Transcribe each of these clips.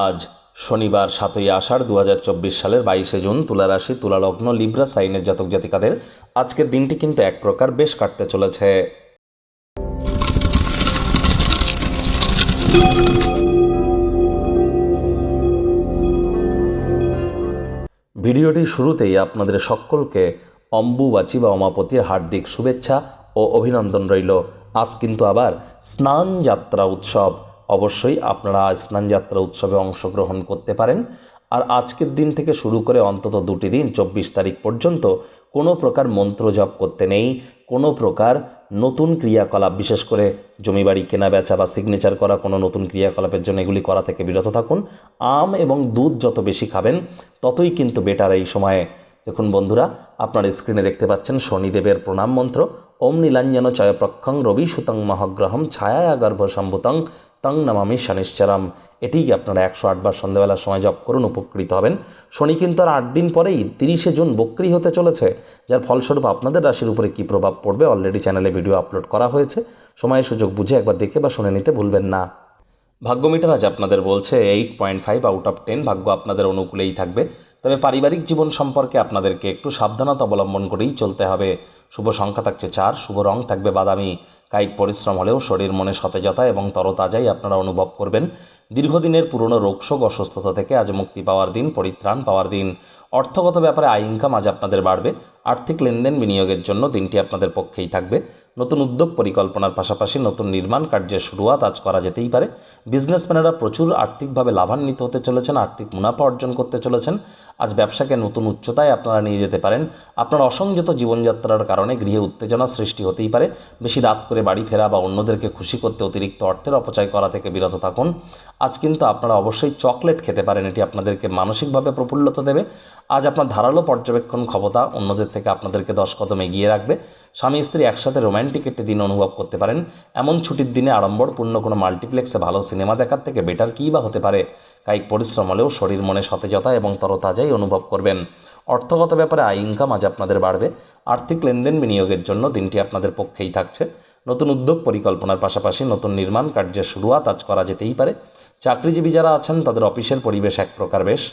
আজ শনিবার সাতই আষাঢ় দু হাজার চব্বিশ সালের বাইশে জুন তুলা রাশি তুলা লগ্ন লিব্রা, সাইনের জাতক জাতিকাদের আজকের দিনটি কিন্তু এক প্রকার বেশ কাটতে চলেছে। ভিডিওটির শুরুতেই আপনাদের সকলকে অম্বুবাচী বা অমাপতির হার্দিক শুভেচ্ছা ও অভিনন্দন রইল। আজ কিন্তু আবার স্নান যাত্রা উৎসব। অবশ্যই আপনারা স্নান যাত্রা উৎসবে অংশগ্রহণ করতে পারেন। আর আজকের দিন থেকে শুরু করে অন্তত দুটি দিন, চব্বিশ তারিখ পর্যন্ত কোনো প্রকার মন্ত্র জপ করতে নেই, কোনো প্রকার নতুন ক্রিয়াকলাপ, বিশেষ করে জমি বাড়ি কেনা, বেচা বা সিগনেচার করা, কোনো নতুন ক্রিয়াকলাপের জন্য এগুলি করা থেকে বিরত থাকুন। আম এবং দুধ যত বেশি খাবেন, ততই কিন্তু বেটার এই সময়ে। দেখুন বন্ধুরা, আপনার স্ক্রিনে দেখতে পাচ্ছেন শনিদেবের প্রণাম মন্ত্র। ওম নীলাঞ্জন চয়প্রক্ষং রবি সুতং মহাগ্রহম ছায়া গর্ভ সম্ভুতং তং নামামি শনিশ্চরম। এটিই আপনারা একশো আটবার সন্ধ্যাবেলার সময় জপ করুন, উপকৃত হবেন। শনি কিন্তু আর আট দিন পরেই তিরিশে জুন বক্রি হতে চলেছে, যার ফলস্বরূপ আপনাদের রাশির উপরে কী প্রভাব পড়বে অলরেডি চ্যানেলে ভিডিও আপলোড করা হয়েছে। সময় সুযোগ বুঝে একবার দেখে বা শুনে নিতে ভুলবেন না। ভাগ্য মিটার আজ আপনাদের বলছে eight point five out of ten ভাগ্য আপনাদের অনুকূলেই থাকবে। তবে পারিবারিক জীবন সম্পর্কে আপনাদেরকে একটু সাবধানতা অবলম্বন করেই চলতে হবে। শুভ সংখ্যা থাকছে চার, শুভ রং থাকবে বাদামি। কায়িক পরিশ্রম হলেও শরীর মনে সতেজতা এবং তরতাজাই আপনারা অনুভব করবেন। দীর্ঘদিনের পুরনো রোগশোক, অসুস্থতা থেকে আজ মুক্তি পাওয়ার দিন, পরিত্রাণ পাওয়ার দিন। অর্থগত ব্যাপারে আয় ইনকাম আজ আপনাদের বাড়বে। আর্থিক লেনদেন বিনিয়োগের জন্য দিনটি আপনাদের পক্ষেই থাকবে। নতুন উদ্যোগ পরিকল্পনার পাশাপাশি নতুন নির্মাণ কার্যের শুরুয়াত আজ করা যেতেই পারে। বিজনেসম্যানেরা প্রচুর আর্থিকভাবে লাভান্বিত হতে চলেছেন, আর্থিক মুনাফা অর্জন করতে চলেছেন। আজ ব্যবসাকে নতুন উচ্চতায় আপনারা নিয়ে যেতে পারেন। আপনার অসংযত জীবনযাত্রার কারণে গৃহে উত্তেজনা সৃষ্টি হতেই পারে। বেশি রাত করে বাড়ি ফেরা বা অন্যদেরকে খুশি করতে অতিরিক্ত অর্থের অপচয় করা থেকে বিরত থাকুন। আজ কিন্তু আপনারা অবশ্যই চকলেট খেতে পারেন, এটি আপনাদেরকে মানসিকভাবে প্রফুল্লতা দেবে। আজ আপনার ধারালো পর্যবেক্ষণ ক্ষমতা অন্যদের থেকে আপনাদেরকে দশ কদম এগিয়ে রাখবে। স্বামী স্ত্রী একসাথে রোম্যান্টিক একটি দিন অনুভব করতে পারেন। এমন ছুটির দিনে আড়ম্বরপূর্ণ কোনো মাল্টিপ্লেক্সে ভালো সিনেমা দেখার থেকে বেটার কী বা হতে পারে? কায়িক পরিশ্রম হলেও শরীর মনে সতেজতা এবং তরতাজাই অনুভব করবেন। অর্থগত ব্যাপারে আয় ইনকাম আজ আপনাদের বাড়বে। আর্থিক লেনদেন বিনিয়োগের জন্য দিনটি আপনাদের পক্ষেই থাকছে। নতুন উদ্যোগ পরিকল্পনার পাশাপাশি নতুন নির্মাণ কার্যের শুরুয়াত আজ করা যেতেই পারে। চাকরিজীবী যারা আছেন, তাদের অফিসের পরিবেশ এক প্রকার বেশ।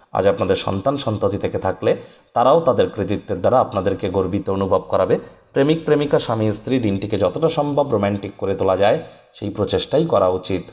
আজ আপনাদের সন্তান সন্ততি থেকে থাকলে তারাও তাদের কৃতিত্বের দ্বারা আপনাদেরকে গর্বিত অনুভব করাবে। প্রেমিক, প্রেমিকা, স্বামী, স্ত্রী, দিনটিকে যতটা সম্ভব রোম্যান্টিক করে তোলা যায়, সেই প্রচেষ্টাই করা উচিত।